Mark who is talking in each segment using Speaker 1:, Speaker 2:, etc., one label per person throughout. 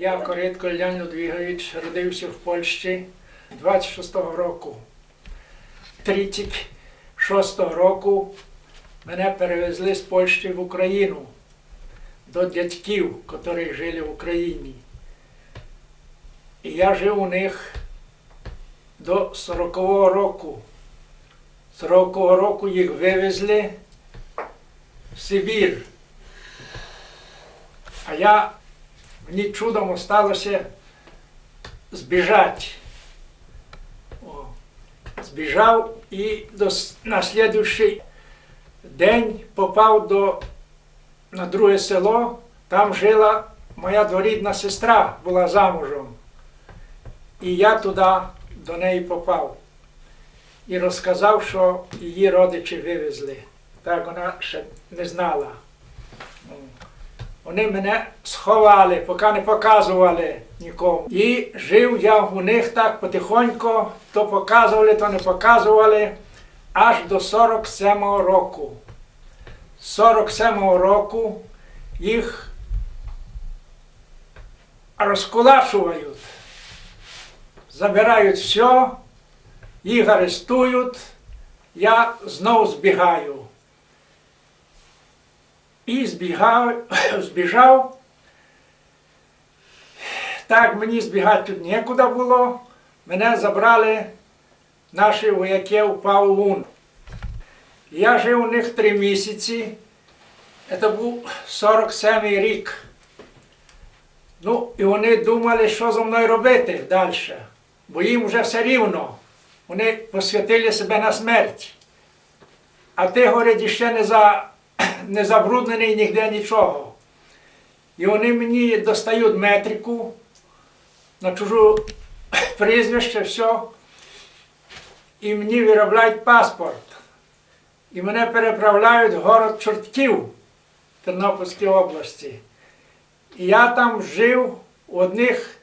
Speaker 1: Я Коритко Ільян Людвігович родився в Польщі 26-го року. 36-го року мене перевезли з Польщі в Україну до дядьків, які жили в Україні. І я жив у них до 40-го року. 40-го року їх вивезли в Сибір. А я мені чудом осталося збіжати. О, збіжав і до, на слідуючий день попав до, на друге село. Там жила моя дворідна сестра, була замужем. І я туди до неї попав. І розказав, що її родичі вивезли. Так вона ще не знала. Вони мене сховали, поки не показували нікому. І жив я у них так потихоньку, то показували, то не показували, аж до 47-го року. З 47-го року їх розкулачують, забирають все, їх арестують, я знову збігаю. І збігав, збіжав. Так мені збігати тут нікуди було. Мене забрали наші вояки в Паулун. Я жив у них три місяці. Це був 47-й рік. Ну, і вони думали, що зі мною робити далі. Бо їм вже все рівно. Вони посвятили себе на смерть. А ти, говорить, ще не за не забруднений ніде нічого. І вони мені достають метрику на чужу прізвище, все, і мені виробляють паспорт. І мене переправляють в город Чортків Тернопільської області. І я там жив у одних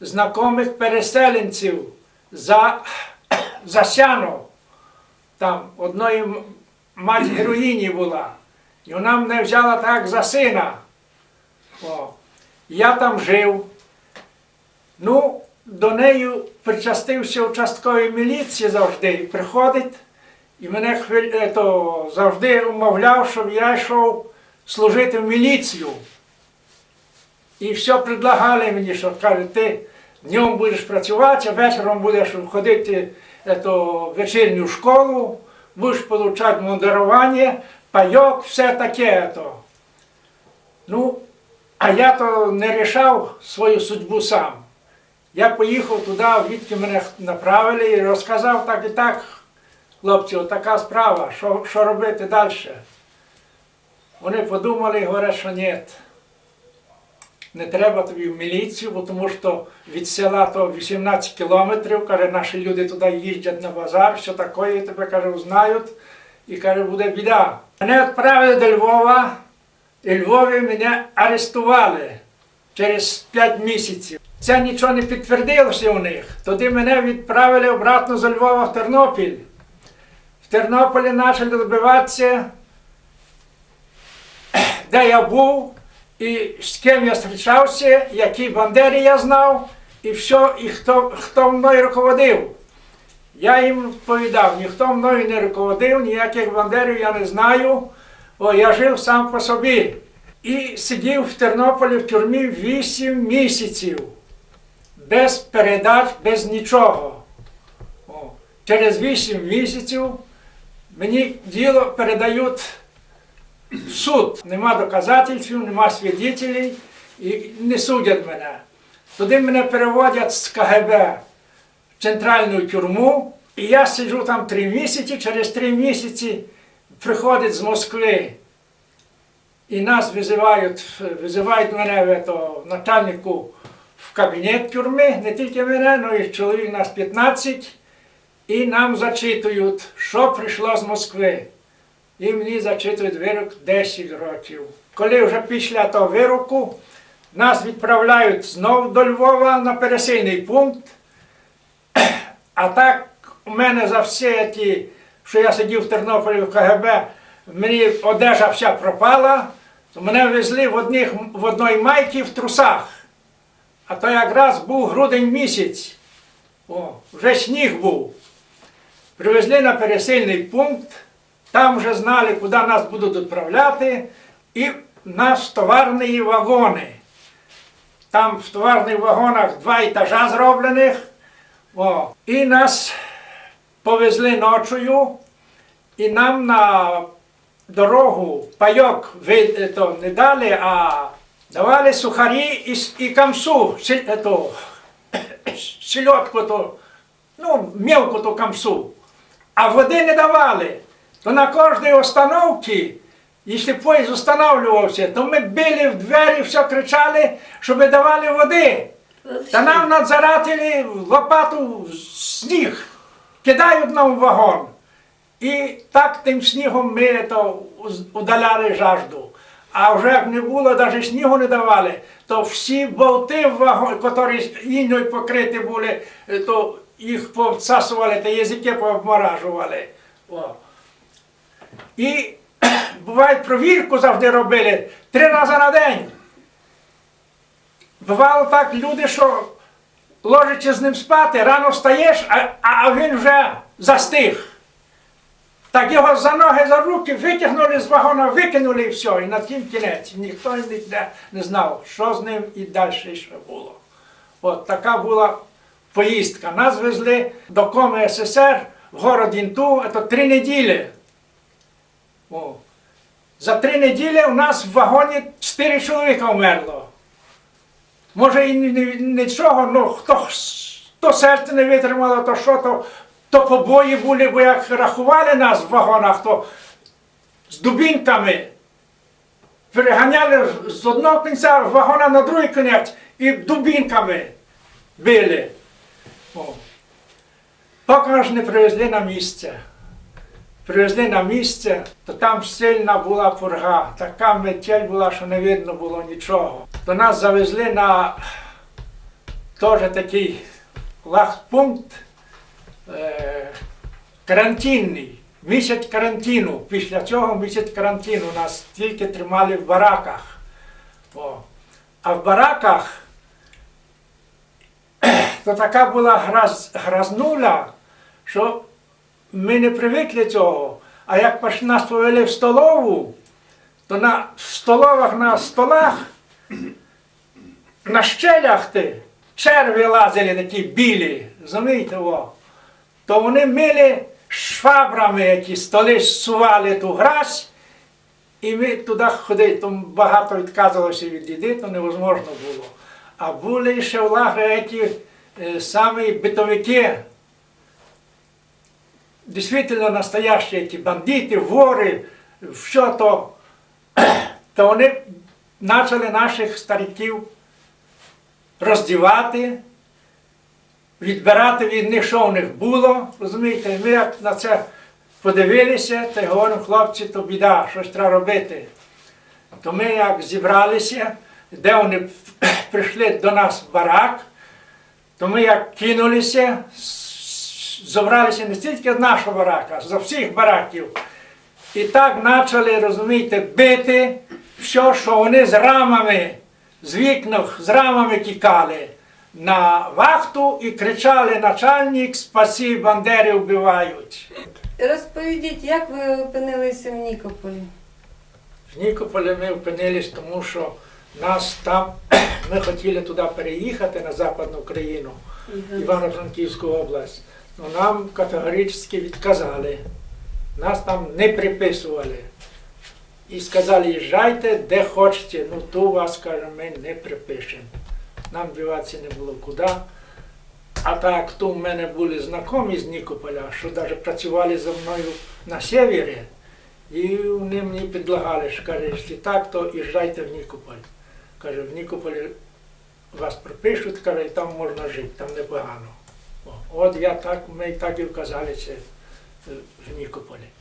Speaker 1: знайомих переселенців за, за Сяно. Там одної мать героїні була. І вона мене взяла так за сина. О. Я там жив. Ну, до неї причастився участковий міліції завжди. Приходить і мене хвиль... то, завжди умовляв, щоб я йшов служити в міліцію. І все предлагали мені, що кажуть, ти днем будеш працювати, а вечором будеш ходити в вечірню школу, будеш отримати мундирування, пайок, все таке. То. Ну, а я то не рішав свою судьбу сам. Я поїхав туди, відки мене направили і розказав так і так, хлопці, така справа, що, що робити далі. Вони подумали і говорять, що ні. Не треба тобі в міліцію, бо тому що від села то 18 кілометрів, каже, наші люди туди їздять на базар, все таке, тебе каже, знають, і каже, буде біда. Мене відправили до Львова, і Львові мене арестували через 5 місяців. Це нічого не підтвердилося у них. Тоді мене відправили обратно з Львова в Тернопіль. В Тернополі почали добиватися, де я був, і з ким я зустрічався, які бандери я знав, і все, і хто, хто мною руководив. Я їм відповідав, ніхто мною не руководив, ніяких бандерів я не знаю, бо я жив сам по собі. І сидів в Тернополі в тюрмі 8 місяців, без передач, без нічого. О, через 8 місяців мені діло передають в суд. Нема доказательств, нема свідетелей і не судять мене. Туди мене переводять з КГБ центральну тюрму, і я сиджу там три місяці, через три місяці приходять з Москви. І нас визивають, визивають мене в ето, начальнику в кабінет тюрми, не тільки мене, але і чоловік нас 15, і нам зачитують, що прийшло з Москви. І мені зачитують вирок 10 років. Коли вже після того вироку нас відправляють знову до Львова на пересильний пункт. А так у мене за всі ті, що я сидів в Тернополі в КГБ, мені одежа вся пропала, то мене везли в, одних, в одній майці в трусах. а то якраз був грудень місяць. О, вже сніг був. Привезли на пересильний пункт, там вже знали, куди нас будуть відправляти, і в нас товарні вагони. Там в товарних вагонах два етажа зроблених. О, і нас повезли ночою, і нам на дорогу пайок ви- е, то, не дали, а давали сухарі і, і камсу, сільотку, ну, мелку ту камсу. А води не давали. То на кожній остановці, якщо поїзд останавливався, то ми били в двері, все кричали, щоб давали води. Та нам надзиратели лопату сніг кидають нам в вагон. І так тим снігом ми то удаляли жажду. А вже як не було, навіть снігу не давали, то всі болти в вагон, які інною покриті були, е, то їх повсасували та язики пообморажували. О. І буває, провірку завжди робили три рази на день. Бувало так, люди, що ложачи з ним спати, рано встаєш, а, а він вже застиг. Так його за ноги, за руки витягнули з вагона, викинули і все, і на тім кінець. Ніхто ніде не знав, що з ним і далі ще було. От така була поїздка. Нас везли до Коми СССР в город Інту, це три неділі. О. За три неділі у нас в вагоні чотири чоловіка вмерло. Може і ні- ні- нічого, ну хто, хто серце не витримало, то що, то, то побої були, бо як рахували нас в вагонах, то з дубінками переганяли з одного кінця вагона на другий кінець і дубінками били. О. Поки аж не привезли на місце. Привезли на місце, то там сильна була пурга, така метель була, що не видно було нічого. То нас завезли на теж такий лагпункт е, карантинний. Місяць карантину. Після цього місяць карантину нас тільки тримали в бараках. О. А в бараках то така була граз, гразнула, що ми не привикли цього. А як нас повели в столову, то на столовах на столах, на щелях ти, черві лазили такі білі, розумієте, о. то вони мили швабрами, які столи сували ту грязь, і ми туди ходили, там багато відказувалося від їди, то невозможно було. А були ще в лагері які е, самі битовики, действительно настоящие эти бандити, вори, все то, то вони почали наших стариків роздівати, відбирати від них, що в них було. Розумієте, ми як на це подивилися, та й говоримо, хлопці, то біда, щось треба робити. То ми як зібралися, де вони прийшли до нас в барак, то ми як кинулися, зібралися не тільки з нашого барака, а з всіх бараків. І так почали, розумієте, бити все, що вони з рамами, з вікна з рамами тікали на вахту і кричали начальник, спаси, бандери вбивають.
Speaker 2: Розповідіть, як ви опинилися в Нікополі?
Speaker 1: В Нікополі ми опинились, тому що нас там, ми хотіли туди переїхати на Западну Україну. Івано-Франківську область. Ну, нам категорично відказали. Нас там не приписували. І сказали, їжджайте де хочете, ну ту вас, каже, ми не припишемо. Нам діватися не було куди. А так то в мене були знайомі з Нікополя, що навіть працювали зі мною на севері, і вони мені предлагали, що каже, якщо так, то їжджайте в Нікополь. Каже, в Нікополі вас пропишуть, каже, і там можна жити, там непогано. От я так, ми так і вказалися е, в Нікополі.